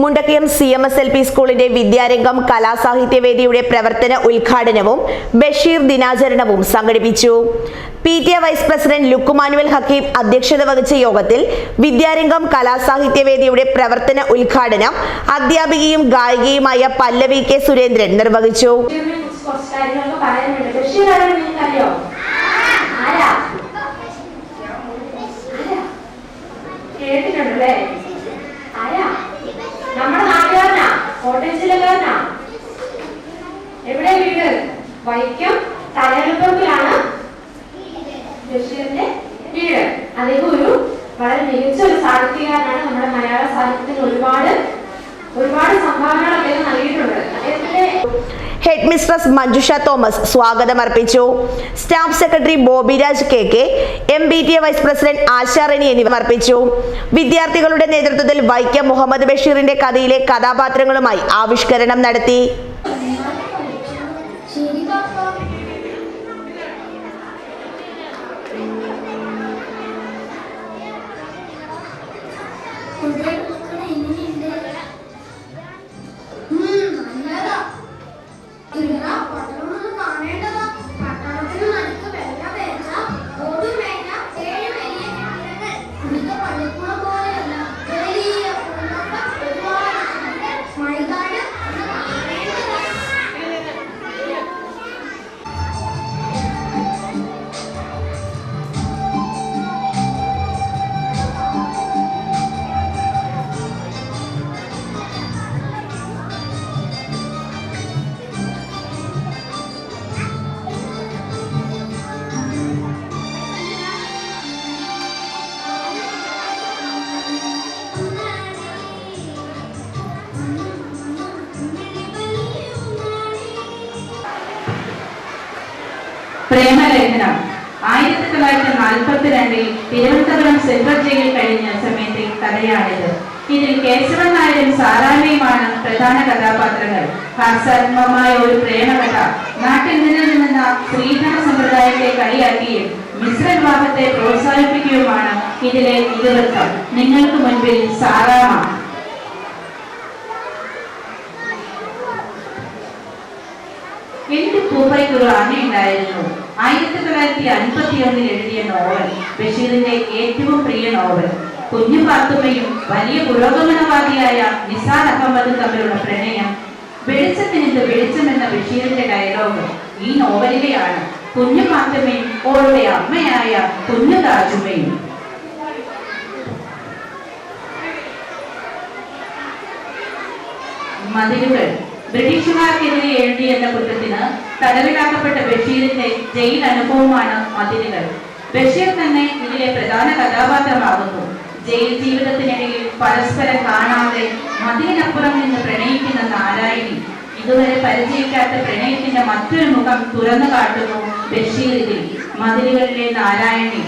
Mundakayam C M S L P സ്കൂളിന്റെ വിദ്യാരംഗം കലാസാഹിത്യവേദിയുടെ പ്രവർത്തന ഉദ്ഘാടനവും ബഷീർ ദിനാചരണവും സംഘടിപ്പിച്ചു. P T A vice president Lukmanul Hakeem അധ്യക്ഷത വഹിച്ച യോഗത്തിൽ വിദ്യാരംഗം കലാസാഹിത്യവേദിയുടെ പ്രവർത്തന ഉദ്ഘാടനം അധ്യാപികയും ഗായികയുമായ പല്ലവി കെ സുരേന്ദ്രൻ നിർവഹിച്ചു. അദ്ദേഹം ഒരു വളരെ മികച്ച ഒരു സാഹിത്യകാരനാണ് നമ്മുടെ മലയാള സാഹിത്യത്തിന് ഒരുപാട് ഒരുപാട് സംഭാവനകൾ അദ്ദേഹം നൽകിയിട്ടുണ്ട്. അദ്ദേഹത്തിന്റെ ഹെഡ് മിസ്ട്രസ് മഞ്ജുഷ തോമസ് സ്വാഗതം അർപ്പിച്ചു. Staff secretary Bobiraj K K M B T A vice president Asharani എന്നിവർ അർപ്പിച്ചു. വിദ്യാർത്ഥികളുടെ നേതൃത്വത്തിൽ വൈക്കം മുഹമ്മദ് ബഷീറിന്റെ കഥയിലെ കഥാപാത്രങ്ങളുമായി ആവിഷ്കരണം നടത്തി. പ്രേമലേഖനം. ആയിരത്തി തൊള്ളായിരത്തി നാൽപ്പത്തി രണ്ടിൽ തിരുവനന്തപുരം സെൻട്രൽ ജയിലിൽ കഴിഞ്ഞ സമയത്തെ കഥയാണിത്. ഇതിൽ കേശവൻ നായരും സാറാമ്മയുമാണ് പ്രധാന കഥാപാത്രങ്ങൾ. ഹാസ്യാത്മകമായ ഒരു പ്രേമകഥ നാട്ടിൽ നിലനിന്ന സ്ത്രീധന സമ്പ്രദായത്തെ കളിയാക്കിയും മിശ്ര വിവാഹത്തെ പ്രോത്സാഹിപ്പിക്കുകയുമാണ് ഇതിലെ ഇതിവൃത്തം. നിങ്ങൾക്ക് മുൻപിൽ സാറാമ എന്റെ പൂപ്പയ്ക്കൊരു ആനയുണ്ടായിരുന്നു? ആയിരത്തി തൊള്ളായിരത്തി അൻപത്തി ഒന്നിൽ എഴുതിയ നോവൽ ബഷീറിന്റെ ഏറ്റവും പ്രിയ നോവൽ. കുഞ്ഞു പാത്തുമ്മയും വലിയ പുരോഗമനവാദിയായ നിസാർ അഹമ്മദും തമ്മിലുള്ള പ്രണയം വെളിച്ചത്തിനിത് വെളിച്ചം എന്ന ബഷീറിന്റെ ഡയലോഗ് ഈ നോവലിലെയാണ്. കുഞ്ഞു പാത്തുമ്മയും ഓളുടെ അമ്മയായ കുഞ്ഞു താജുമ്മയും മതിലുകൾ ബ്രിട്ടീഷുകാർക്കെതിരെ എഴുതി എന്ന കുറ്റത്തിന് തടവിലാക്കപ്പെട്ട ബഷീറിന്റെ ജയിൽ അനുഭവമാണ് മതിലുകൾ ബഷീർ തന്നെ ഇതിലെ പ്രധാന കഥാപാത്രമാകുന്നു. ജയിൽ ജീവിതത്തിനിടയിൽ പരസ്പരം കാണാതെ മതിലിനപ്പുറം നിന്ന് പ്രണയിക്കുന്ന നാരായണി ഇതുവരെ പരിചയിക്കാത്ത പ്രണയത്തിന്റെ മറ്റൊരു മുഖം തുറന്നു കാട്ടുന്നു ബഷീർ മതിലുകളിലെ നാരായണി.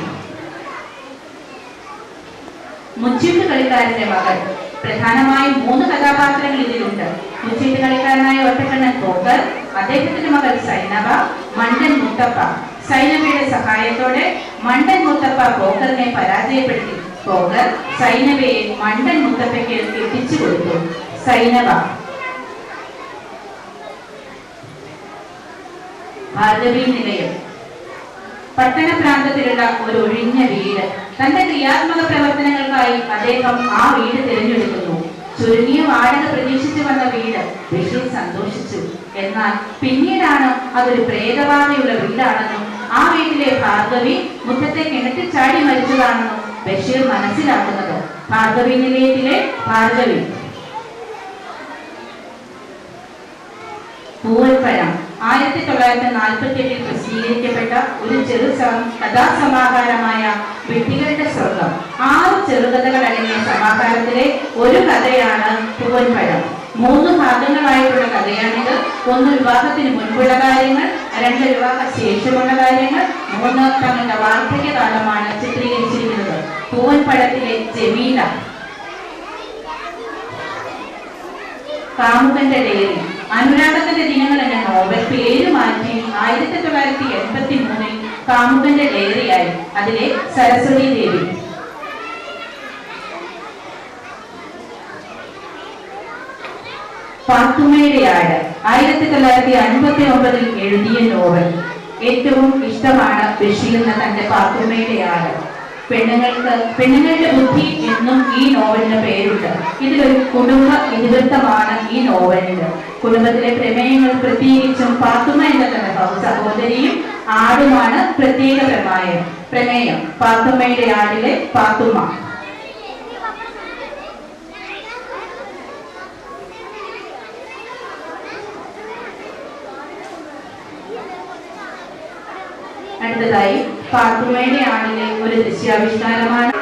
മുച്ചീട്ട് കളിക്കാരന്റെ മകൾ. പ്രധാനമായും മൂന്ന് കഥാപാത്രങ്ങൾ ഇതിലുണ്ട്. മുച്ചീട്ട് കളിക്കാരനായ ഒറ്റക്കണ്ണൻ പോക്കർ അദ്ദേഹത്തിന്റെ മകൾ സൈനബ മണ്ടൻ മുത്തപ്പ. സൈനബയുടെ സഹായത്തോടെ മണ്ടൻ മുത്തപ്പ പോക്കറിനെ പരാജയപ്പെടുത്തി. പോക്കർ സൈനബയെ മണ്ടൻ മുത്തപ്പയ്ക്ക് എത്തിച്ചു കൊടുത്തു. സൈനബ. ഭാർഗവി നിലയം. പട്ടണ പ്രാന്തത്തിലുള്ള ഒരു ഒഴിഞ്ഞ വീട്. തന്റെ ക്രിയാത്മക പ്രവർത്തനങ്ങൾക്കായി അദ്ദേഹം ആ വീട് തിരഞ്ഞെടുക്കുന്നു. ചുരുങ്ങിയ വാടക പ്രതീക്ഷിച്ചു വന്ന വീട്. ബഷീർ സന്തോഷിച്ചു. എന്നാൽ പിന്നീടാണ് അതൊരു പ്രേതബാധയുള്ള വീടാണെന്നും ആ വീട്ടിലെ ഭാർഗവി മുറ്റത്തെ കിണറ്റിൽ ചാടി മരിച്ചതാണെന്നും ബഷീർ മനസ്സിലാക്കുന്നത്. ഭാർഗവി നിലയത്തിലെ ഭാർഗവി. പൂവൽപ്പഴം. ആയിരത്തി തൊള്ളായിരത്തി നാൽപ്പത്തി എട്ടിൽ പ്രസിദ്ധീകരിക്കപ്പെട്ട ഒരു ചെറു കഥാസമാഹാരമായ വെട്ടികളുടെ സ്വർഗം. ആറ് ചെറുകഥകൾ അടങ്ങിയ സമാഹാരത്തിലെ ഒരു കഥയാണ് പൂവൽപ്പഴം. മൂന്ന് ഭാഗങ്ങളായിട്ടുള്ള കഥയാണിത്. ഒന്ന് വിവാഹത്തിന് മുൻപുള്ള കാര്യങ്ങൾ രണ്ട് വിവാഹ ശേഷമുള്ള കാര്യങ്ങൾ മൂന്ന് തങ്ങളുടെ വാർദ്ധക്യകാലമാണ് ചിത്രീകരിച്ചിരിക്കുന്നത്. പൂവൻപഴത്തിലെ ജമീല. കാമുകന്റെ ഡയറി അനുരാഗത്തിന്റെ ദിനങ്ങൾ എന്ന നോവൽ പേര് മാറ്റി ആയിരത്തി തൊള്ളായിരത്തി എൺപത്തി മൂന്നിൽ കാമുകന്റെ ഡയറിയായി. അതിലെ സരസ്വതി ദേവി പാത്തുമ്മയുടെ ആട് ആയിരത്തി തൊള്ളായിരത്തി അൻപത്തി ഒമ്പതിൽ എഴുതിയ നോവൽ. ഏറ്റവും ഇഷ്ടമാണ് ബഷീറിന് തന്റെ പാത്തുമ്മയുടെ ആട് പെണ്ണുങ്ങൾക്ക് പെണ്ണുങ്ങളുടെ ബുദ്ധി എന്നും ഈ നോവലിന് പേരുണ്ട്. ഇതിലൊരു കുടുംബ ഇതിവൃത്തമാണ് ഈ നോവലിന് കുടുംബത്തിലെ പ്രമേയങ്ങൾ പ്രത്യേകിച്ചും പാത്തുമ്മ എന്ന തന്നെ സഹോദരിയും ആടുമാണ് പ്രത്യേക പ്രമേയം. പ്രമേയം പാത്തുമ്മയുടെ ആടിലെ പാത്തുമ്മ അടുത്തതായി പാത്തുമ്മയുടെ ആടിലെ ഒരു ദൃശ്യാവിഷ്കാരമാണ്.